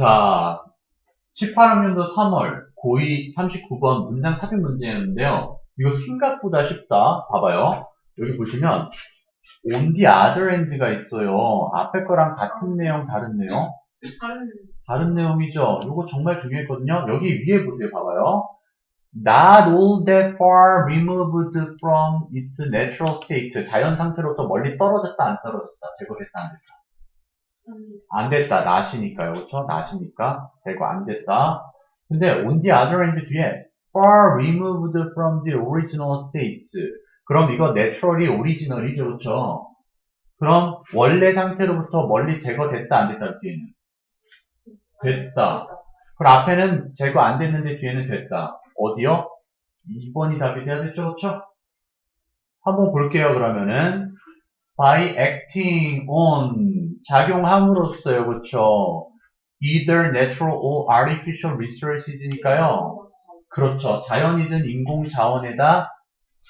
자, 18학년도 3월 고2 39번 문장 삽입 문제였는데요. 이거 생각보다 쉽다. 봐봐요. 여기 보시면 on the other hand가 있어요. 앞에 거랑 같은 내용, 다른 내용? 다른 다른 내용이죠. 이거 정말 중요했거든요. 여기 위에 보세요. 봐봐요. Not all that far removed from its natural state. 자연 상태로부터 멀리 떨어졌다, 안 떨어졌다. 제거됐다, 안 됐다. 안 됐다. 나시니까요. 그렇죠? 나시니까 제거 안 됐다. 근데 on the other hand 뒤에 far removed from the original state. 그럼 이거 naturally original이죠. 그렇죠? 그럼 원래 상태로부터 멀리 제거됐다 안 됐다 뒤에는 됐다. 그럼 앞에는 제거 안 됐는데 뒤에는 됐다. 어디요? 2번이 답이 돼야 됐죠. 그렇죠? 한번 볼게요. 그러면은 by acting on 작용함으로써요. 그렇죠? either natural or artificial resources니까요. 그렇죠. 자연이든 인공 자원에다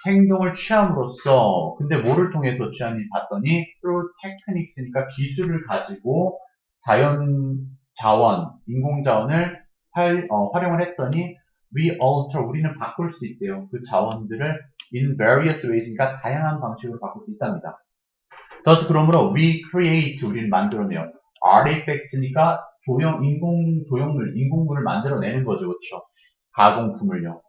행동을 취함으로써 근데 뭐를 통해서 취하니 봤더니 through techniques니까 기술을 가지고 자연 자원, 인공 자원을 활, 어, 활용을 했더니 we alter 우리는 바꿀 수 있대요. 그 자원들을 in various ways니까 다양한 방식으로 바꿀 수 있답니다. Thus 그러므로 we create 우리는 만들어내요. artifacts니까 조형 인공 조형물, 인공물을 만들어내는 거죠, 그렇죠? 가공품을요.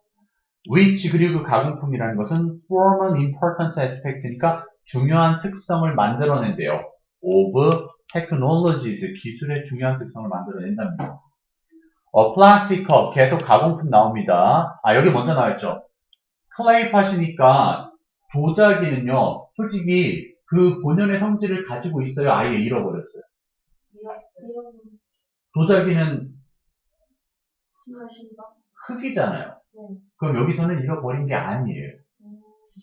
which 그리고 그 가공품이라는 것은 form an important aspect니까 중요한 특성을 만들어낸대요. of technologies 기술의 중요한 특성을 만들어낸답니다. 어, 플라스틱 컵 계속 가공품 나옵니다. 아 여기 먼저 나왔죠. 클레이 팟이니까 도자기는요. 솔직히 그 본연의 성질을 가지고 있어요. 아예 잃어버렸어요. 도자기는 흙이잖아요. 네. 그럼 여기서는 잃어버린 게 아니에요.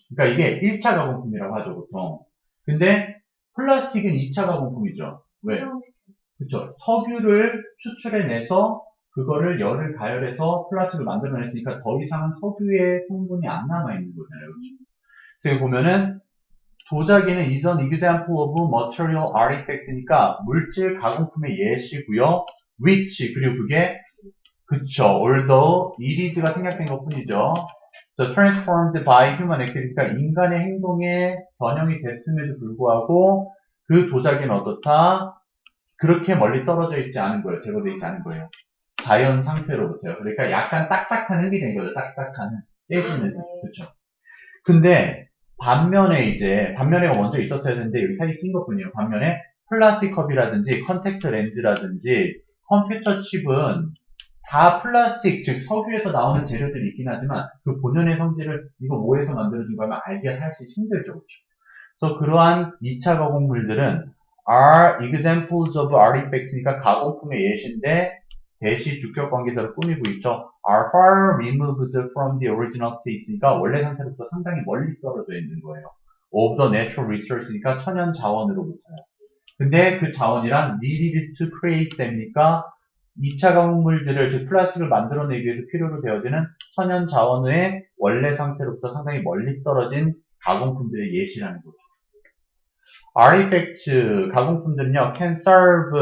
그러니까 이게 1차 가공품이라고 하죠, 보통. 근데 플라스틱은 2차 가공품이죠. 왜? 그쵸. 석유를 추출해내서 그거를 열을 가열해서 플라스틱을 만들어냈으니까 더 이상은 석유의 성분이 안 남아있는 거잖아요. 그쵸? 그래서 여기 보면은 도자기는 is an example of material artifact니까 물질 가공품의 예시고요. which 그리고 그게 그쵸. although it is가 생략된 것 뿐이죠. So transformed by human activity 그러니까 인간의 행동에 변형이 됐음에도 불구하고 그 도자기는 어떻다? 그렇게 멀리 떨어져 있지 않은 거예요. 제거되어 있지 않은 거예요. 자연 상태로부터요. 그러니까 약간 딱딱한 흙이 된 거죠. 딱딱한 깨지는 흙. 그렇죠. 근데 반면에 이제 반면에가 먼저 있었어야 되는데 여기 사이 낀 것뿐이에요. 반면에 플라스틱 컵이라든지 컨택트 렌즈라든지 컴퓨터 칩은 다 플라스틱, 즉 석유에서 나오는 재료들이 있긴 하지만 그 본연의 성질을 이거 뭐에서 만들어진 거면 알기가 사실 힘들죠. 그렇죠? 그래서 그러한 2차 가공물들은 are examples of artifacts니까 가공품의 예시인데 대시 주격 관계대로 꾸미고 있죠. are far removed from the original state니까 원래 상태로부터 상당히 멀리 떨어져 있는 거예요. of the natural resource니까 천연 자원으로부터요. 근데 그 자원이란 needed to create them니까 2차 가공물들을 즉 플라스틱을 만들어내기 위해서 필요로 되어지는 천연 자원의 원래 상태로부터 상당히 멀리 떨어진 가공품들의 예시라는 거죠. artifacts 가공품들은요 can serve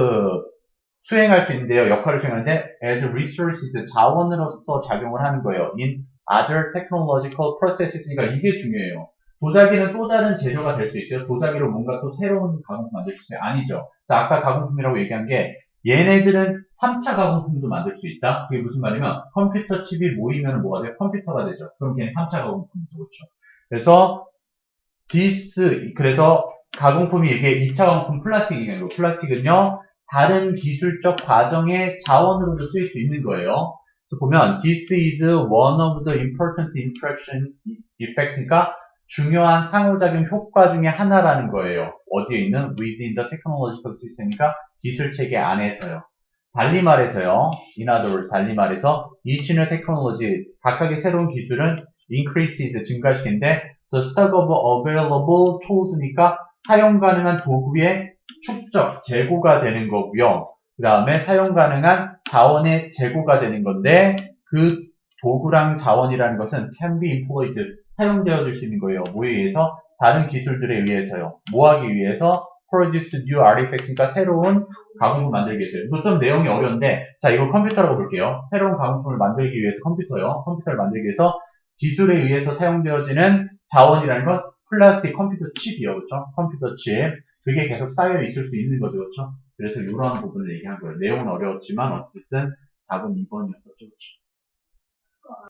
수행할 수 있는데요. 역할을 수행하는데 as resources 자원으로서 작용을 하는 거예요. in other technological processes니까 이게 중요해요. 도자기는 또 다른 재료가 될 수 있어요. 도자기로 뭔가 또 새로운 가공품 만들 수 있어요. 아니죠. 자 아까 가공품이라고 얘기한 게 얘네들은 3차 가공품도 만들 수 있다. 그게 무슨 말이면 컴퓨터 칩이 모이면 뭐가 돼요? 컴퓨터가 되죠. 그럼 걔는 3차 가공품이죠. 그렇죠? 그래서 this 그래서 가공품이 이게 2차 가공품 플라스틱이에요. 플라스틱은요, 다른 기술적 과정의 자원으로도 쓰일 수 있는 거예요. 그래서 보면, this is one of the important interaction effect니까 중요한 상호작용 효과 중에 하나라는 거예요. 어디에 있는 within the technological system이니까 기술 체계 안에서요. 달리 말해서요. in other words, 달리 말해서 each new technology, 각각의 새로운 기술은 increases, 증가시키는데 the stock of available tools니까 사용 가능한 도구의 축적, 재고가 되는 거고요. 그 다음에 사용 가능한 자원의 재고가 되는 건데 그 도구랑 자원이라는 것은 can be employed, 사용되어질 수 있는 거예요. 뭐에 의해서? 다른 기술들에 의해서요. 뭐 하기 위해서? produce new artifacts, 그러니까 새로운 가공품 만들기 위해서. 이거 좀 내용이 어려운데, 자, 이걸 컴퓨터라고 볼게요. 새로운 가공품을 만들기 위해서 컴퓨터요. 컴퓨터를 만들기 위해서 기술에 의해서 사용되어지는 자원이라는 건 플라스틱 컴퓨터 칩이요. 그렇죠? 컴퓨터 칩. 그게 계속 쌓여 있을 수 있는 거죠. 그렇죠? 그래서 이러한 부분을 얘기한 거예요. 내용은 어려웠지만 어쨌든 답은 2번이었었죠. 그렇죠?